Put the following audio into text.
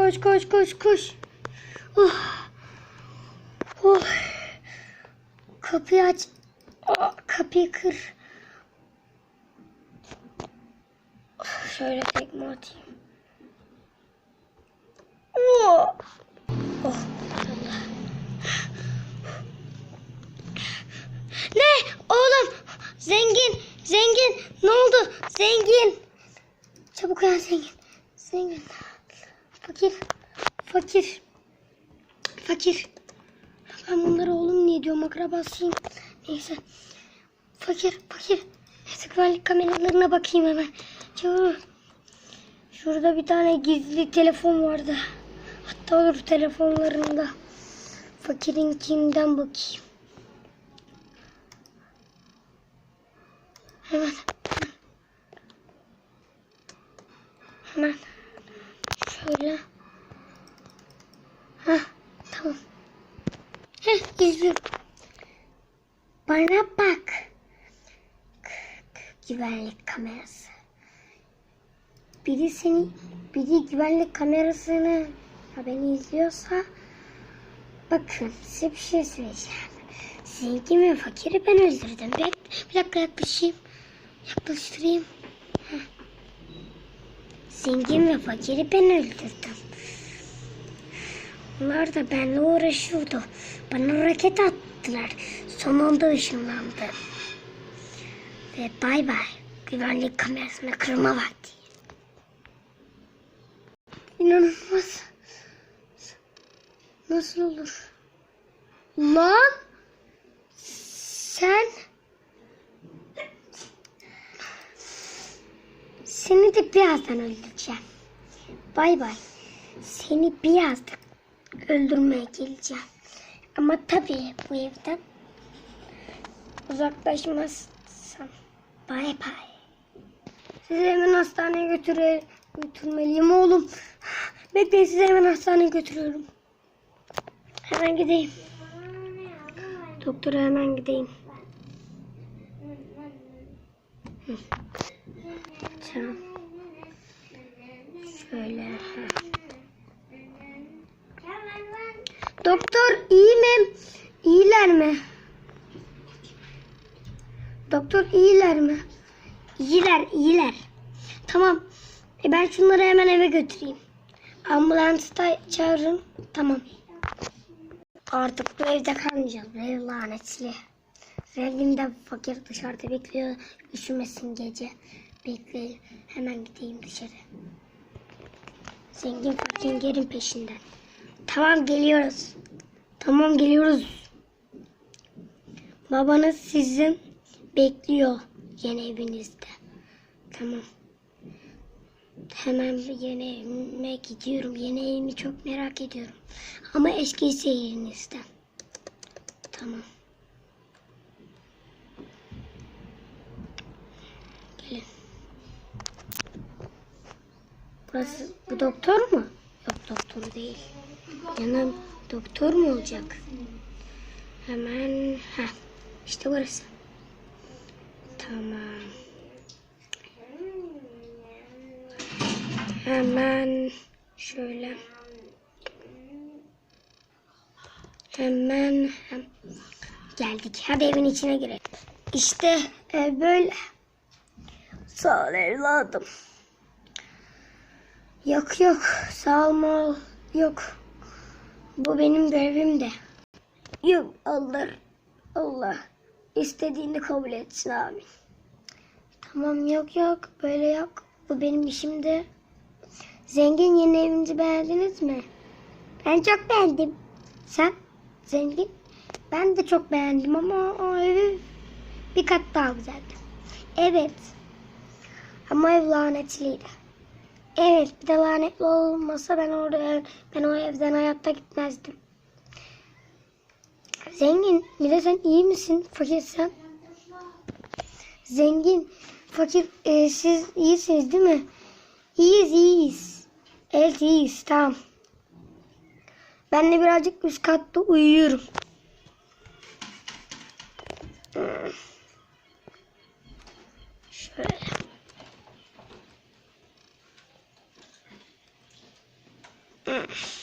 Koş koş koş koş. Oh. Oh. Kapıyı aç. Aa, kapıyı kır. Oh, Şöyle tekme atayım. Oh. Oh. Ne? Oğlum. Zengin. Zengin. Ne oldu? Zengin. Çabuk uyan zengin. Zengin. Fakir. Fakir. Fakir. Ben bunlara oğlum niye diyorum akrabasıyım. Neyse. Fakir. Fakir. Neyse güvenlik kameralarına bakayım hemen. Çabuk. Şurada bir tane gizli telefon vardı. Hatta olur telefonlarında. Fakirin kimden bakayım. Hemen. Hemen. Şöyle. Heh, tamam. Heh, izliyorum. Bana bak. Güvenlik kamerası. Biri seni, biri güvenlik kamerasını ya beni izliyorsa bakın size bir şey söyleyeceğim. Zengin ve fakiri ben öldürdüm. Bek, bir dakika yaklaşayım. Yaklaştırayım. Zengin ve fakiri ben öldürdüm. Onlar da benimle uğraşıyordu. Bana raket attılar. Son anda ışınlandı. Ve bay bay. Güvenlik kamerasını kırma vakti. İnanılmaz. Nasıl olur? Lan! Sen... Seni de birazdan öldüreceğim. Bay bay. Seni birazdan öldürmeye geleceğim. Ama tabii bu evden uzaklaşmazsam. Bay bay. Sizi hemen hastaneye götüre, götürmeliyim oğlum. Bekleyin sizi hemen hastaneye götürüyorum. Hemen gideyim. Doktora hemen gideyim. Hı. Şöyle. Doktor iyi mi? İyiler mi? Doktor iyiler mi? İyiler, iyiler. Tamam. E ben şunları hemen eve götüreyim. Ambulans da çağırın. Tamam. Artık bu evde kalmayacağız. Bu ev lanetli. Zengin de fakir dışarıda bekliyor. Üşümesin gece. Bekleyin. Hemen gideyim dışarı. Zengin fakirin peşinden. Tamam geliyoruz. Tamam geliyoruz. Babanız sizin bekliyor yeni evinizde. Tamam. Hemen yeni evime gidiyorum. Yeni evimi çok merak ediyorum. Ama eski şehrinizden. Tamam. Gelin. Burası bu doktor mu? Yok doktor değil. Canım doktor mu olacak? Hemen ha işte burası. Tamam. Hemen şöyle. Hemen hem geldik. Hadi evin içine girelim. İşte ev böyle. Sağ ol evladım. Yok yok sağ ol yok. Bu benim görevim de. Yok Allah Allah istediğini kabul etsin abi. Tamam yok yok böyle yok. Bu benim işim de. Zengin yeni evinizi beğendiniz mi? Ben çok beğendim. Sen zengin? Ben de çok beğendim ama o evi bir kat daha güzeldi. Evet. Ama ev lanetliydi. Evet bir de lanetli olmasa ben orada ben o evden hayatta gitmezdim. Zengin bir de sen iyi misin? Fakir sen? Zengin, fakir e, siz iyisiniz değil mi? İyiyiz iyiyiz. Evet iyiyiz tamam. Ben de birazcık üst katta uyuyorum. Şöyle. Mm-hmm.